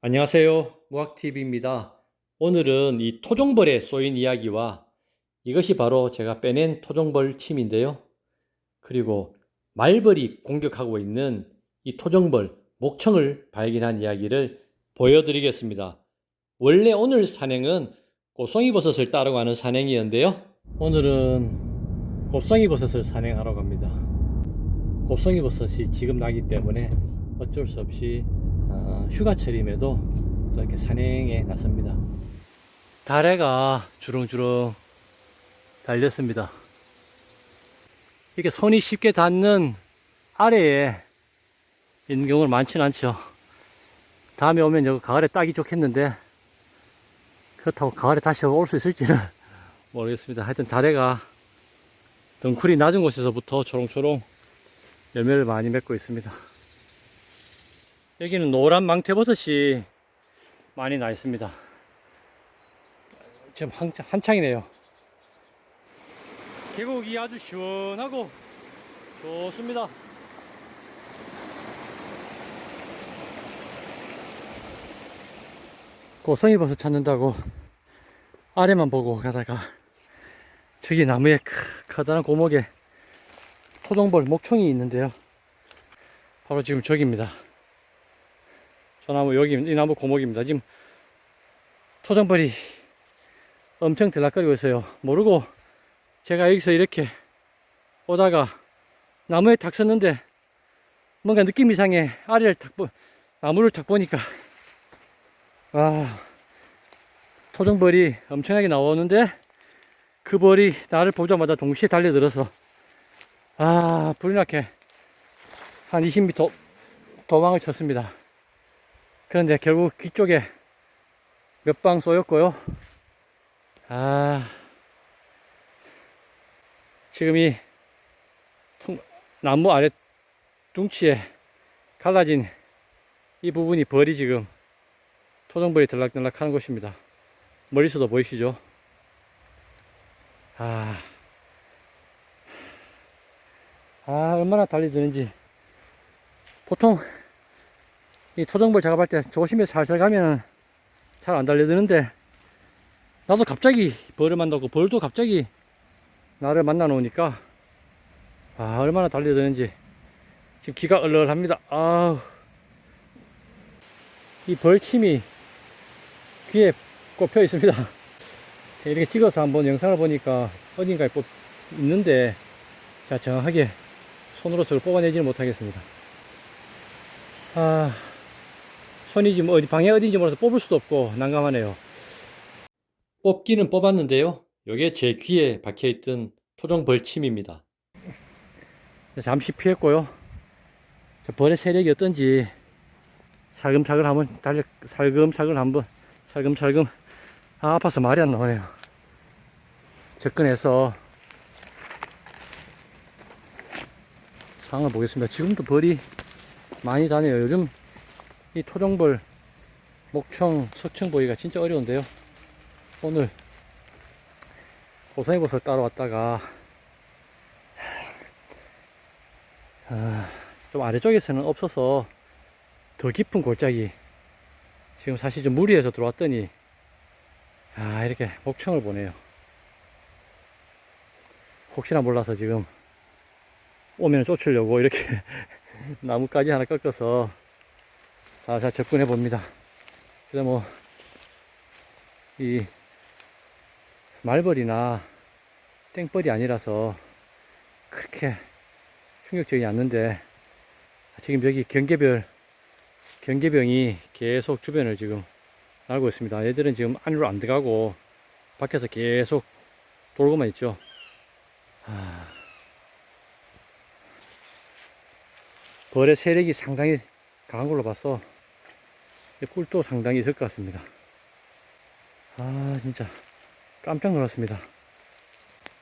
안녕하세요. 무학TV입니다. 오늘은 이 토종벌에 쏘인 이야기와 이것이 바로 제가 빼낸 토종벌 침인데요. 그리고 말벌이 공격하고 있는 이 토종벌 목청을 발견한 이야기를 보여드리겠습니다. 원래 오늘 산행은 꽃송이버섯을 따러 가는 산행이었는데요. 오늘은 꽃송이버섯을 산행하러 갑니다. 꽃송이버섯이 지금 나기 때문에 어쩔 수 없이 어, 휴가철임에도 또 이렇게 산행에 나섭니다. 다래가 주렁주렁 달렸습니다. 이렇게 손이 쉽게 닿는 아래에 있는 경우는 많지는 않죠. 다음에 오면 여기 가을에 따기 좋겠는데 그렇다고 가을에 다시 올 수 있을지는 모르겠습니다. 하여튼 다래가 덩쿨이 낮은 곳에서부터 초롱초롱 열매를 많이 맺고 있습니다. 여기는 노란 망태버섯이 많이 나 있습니다. 지금 한창, 한창이네요. 계곡이 아주 시원하고 좋습니다. 고성이 버섯 찾는다고 아래만 보고 가다가 저기 나무에 크, 커다란 고목에 토종벌 목청이 있는데요. 바로 지금 저기입니다. 저 나무 여기 이 나무 고목입니다. 지금 토종벌이 엄청 들락거리고 있어요. 모르고 제가 여기서 이렇게 오다가 나무에 탁 섰는데 뭔가 느낌 이상해 아래를 탁 보, 나무를 탁 보니까 아 토종벌이 엄청나게 나오는데 그 벌이 나를 보자마자 동시에 달려들어서 아 불이 나게 한 20m 도망을 쳤습니다. 그런데 결국 귀 쪽에 몇 방 쏘였고요. 아, 지금 이 통- 나무 아래 둥치에 갈라진 이 부분이 벌이 지금 토종벌이 들락들락 하는 곳입니다. 머리서도 보이시죠? 아, 아, 얼마나 달리드는지. 보통 이 토종벌 작업할 때 조심해서 살살 가면은 잘안 달려드는데 나도 갑자기 벌을 만나고 벌도 갑자기 나를 만나 놓으니까 아 얼마나 달려드는지 지금 기가 얼얼합니다. 아우. 이 벌침이 귀에 꼽혀 있습니다. 이렇게 찍어서 한번 영상을 보니까 어딘가에 꼽 있는데 자 정확하게 손으로 저를 뽑아내지는 못하겠습니다. 아 손이 지금 어디 방향 어딘지 몰라서 뽑을 수도 없고 난감하네요. 뽑기는 뽑았는데요. 이게 제 귀에 박혀있던 토종 벌침입니다. 잠시 피했고요. 저 벌의 세력이 어떤지 살금살금 한번 달려 살금살금 한번 살금살금 아, 아파서 말이 안 나오네요. 접근해서 상황을 보겠습니다. 지금도 벌이 많이 다녀요. 요즘 이 토종벌, 목청, 석청 보기가 진짜 어려운데요. 오늘 고성이버섯 따러 왔다가 아, 좀 아래쪽에서는 없어서 더 깊은 골짜기 지금 사실 좀 무리해서 들어왔더니 아 이렇게 목청을 보네요. 혹시나 몰라서 지금 오면 쫓으려고 이렇게 나무까지 하나 꺾어서 살살 접근해 봅니다. 그래 뭐, 이, 말벌이나 땡벌이 아니라서 그렇게 충격적이지 않는데, 지금 여기 경계별, 경계병이 계속 주변을 지금 날고 있습니다. 얘들은 지금 안으로 안 들어가고, 밖에서 계속 돌고만 있죠. 하... 벌의 세력이 상당히 강한 걸로 봐서 꿀도 상당히 있을 것 같습니다. 아, 진짜 깜짝 놀랐습니다.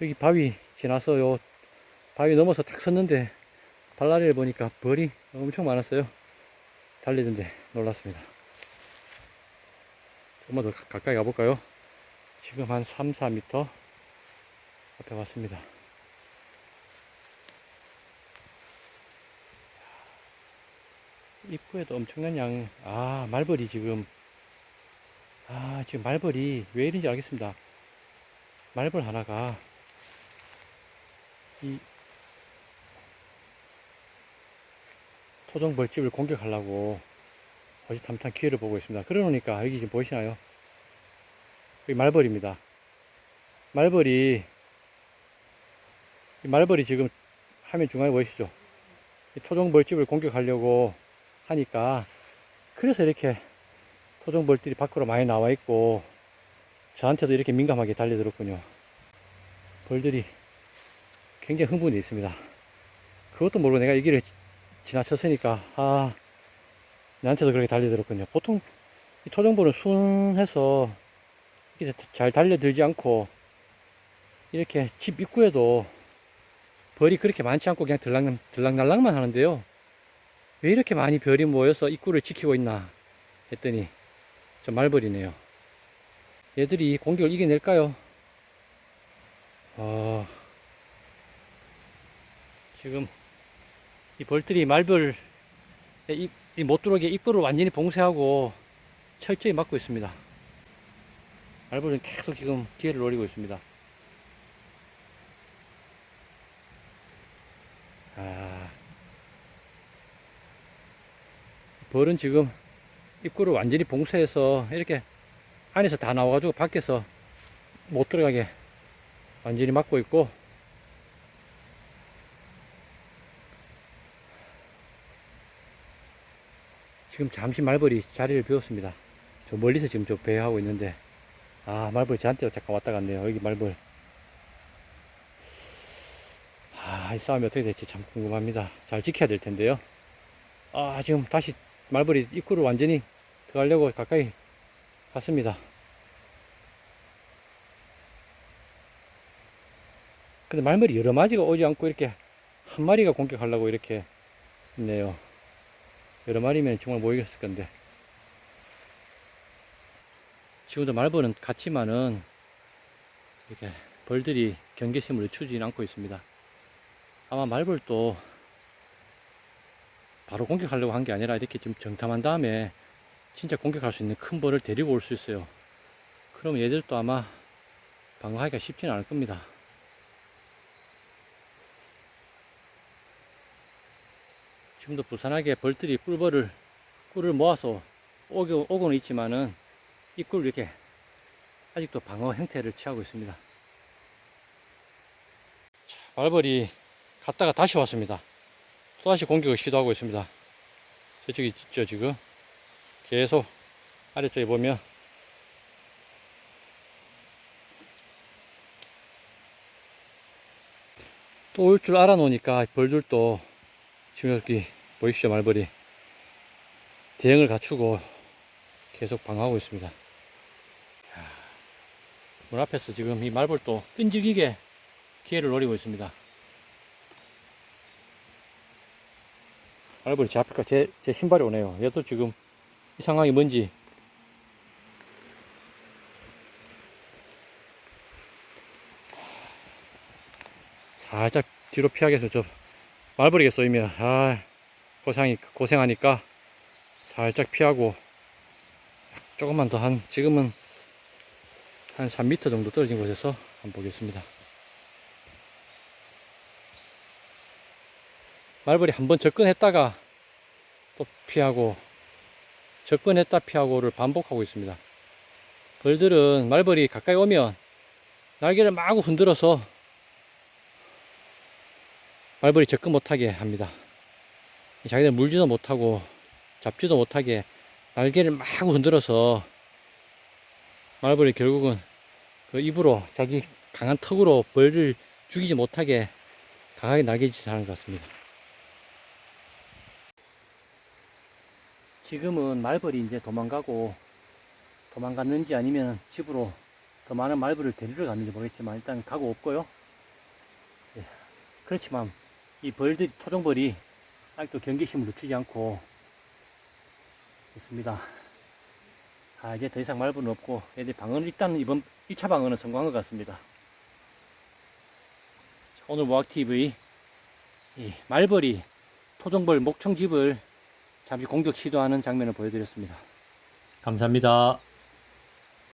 여기 바위 지나서 요 바위 넘어서 탁 섰는데 발라리를 보니까 벌이 엄청 많았어요. 달리던데 놀랐습니다. 조금만 더 가- 가까이 가볼까요? 지금 한 3, 4m 앞에 왔습니다. 입구에도 엄청난 양, 아, 말벌이 지금, 아, 지금 말벌이 왜 이런지 알겠습니다. 말벌 하나가, 이, 토종 벌집을 공격하려고 어지탐탐 기회를 보고 있습니다. 그러니까 여기 지금 보이시나요? 여기 말벌입니다. 말벌이, 이 말벌이 지금 화면 중앙에 보이시죠? 이 토종 벌집을 공격하려고 하니까 그래서 이렇게 토종벌들이 밖으로 많이 나와 있고 저한테도 이렇게 민감하게 달려들었군요. 벌들이 굉장히 흥분이 있습니다. 그것도 모르고 내가 이 길을 지- 지나쳤으니까 아 나한테도 그렇게 달려들었군요. 보통 이 토종벌은 순해서 이렇게 잘 달려들지 않고 이렇게 집 입구에도 벌이 그렇게 많지 않고 그냥 들락, 들락날락만 하는데요. 왜 이렇게 많이 별이 모여서 입구를 지키고 있나 했더니 저 말벌이네요. 얘들이 공격을 이겨낼까요? 어, 지금 이 벌들이 말벌 못 들어오게 입구를 완전히 봉쇄하고 철저히 막고 있습니다. 말벌은 계속 지금 기회를 노리고 있습니다. 벌은 지금 입구를 완전히 봉쇄해서 이렇게 안에서 다 나와가지고 밖에서 못 들어가게 완전히 막고 있고 지금 잠시 말벌이 자리를 비웠습니다. 저 멀리서 지금 저 배회하고 있는데 아 말벌 저한테 잠깐 왔다 갔네요. 여기 말벌 아, 이 싸움이 어떻게 될지 참 궁금합니다. 잘 지켜야 될 텐데요. 아, 지금 다시 말벌이 입구를 완전히 들어가려고 가까이 갔습니다. 근데 말벌이 여러 마리가 오지 않고 이렇게 한 마리가 공격하려고 이렇게 있네요. 여러 마리면 정말 모이겠을 건데. 지금도 말벌은 같지만은 이렇게 벌들이 경계심을 늦추지는 않고 있습니다. 아마 말벌도 바로 공격하려고 한 게 아니라 이렇게 좀 정탐한 다음에 진짜 공격할 수 있는 큰 벌을 데리고 올 수 있어요. 그럼 얘들도 아마 방어하기가 쉽지는 않을 겁니다. 지금도 부산하게 벌들이 꿀벌을 꿀을 모아서 오기, 오고는 있지만은 이 꿀을 이렇게 아직도 방어 형태를 취하고 있습니다. 자, 말벌이 갔다가 다시 왔습니다. 또다시 공격을 시도하고 있습니다. 저쪽이 있죠, 지금. 계속 아래쪽에 보면 또 올 줄 알아 놓으니까 벌들도 지금 여기 보이시죠, 말벌이. 대응을 갖추고 계속 방어하고 있습니다. 야, 문 앞에서 지금 이 말벌도 끈질기게 기회를 노리고 있습니다. 말벌이 제 앞에 제, 제 신발이 오네요. 얘도 지금 이 상황이 뭔지 살짝 뒤로 피하겠습니다. 저 말벌이게 쏘이면 아 고생이 고생하니까 살짝 피하고 조금만 더 한 지금은 한 3m 정도 떨어진 곳에서 한번 보겠습니다. 말벌이 한번 접근했다가 또 피하고 접근했다 피하고를 반복하고 있습니다. 벌들은 말벌이 가까이 오면 날개를 마구 흔들어서 말벌이 접근 못하게 합니다. 자기들 물지도 못하고 잡지도 못하게 날개를 마구 흔들어서 말벌이 결국은 그 입으로 자기 강한 턱으로 벌을 죽이지 못하게 강하게 날개짓을 하는 것 같습니다. 지금은 말벌이 이제 도망가고 도망갔는지 아니면 집으로 더 많은 말벌을 데리러 갔는지 모르겠지만 일단 가고 없고요. 예, 그렇지만 이 벌들 토종벌이 아직도 경계심을 늦추지 않고 있습니다. 아 이제 더 이상 말벌은 없고 얘들 방어는 일단 이번 1차 방어는 성공한 것 같습니다. 자, 오늘 모학TV 이 말벌이 토종벌 목청집을 잠시 공격 시도하는 장면을 보여드렸습니다. 감사합니다.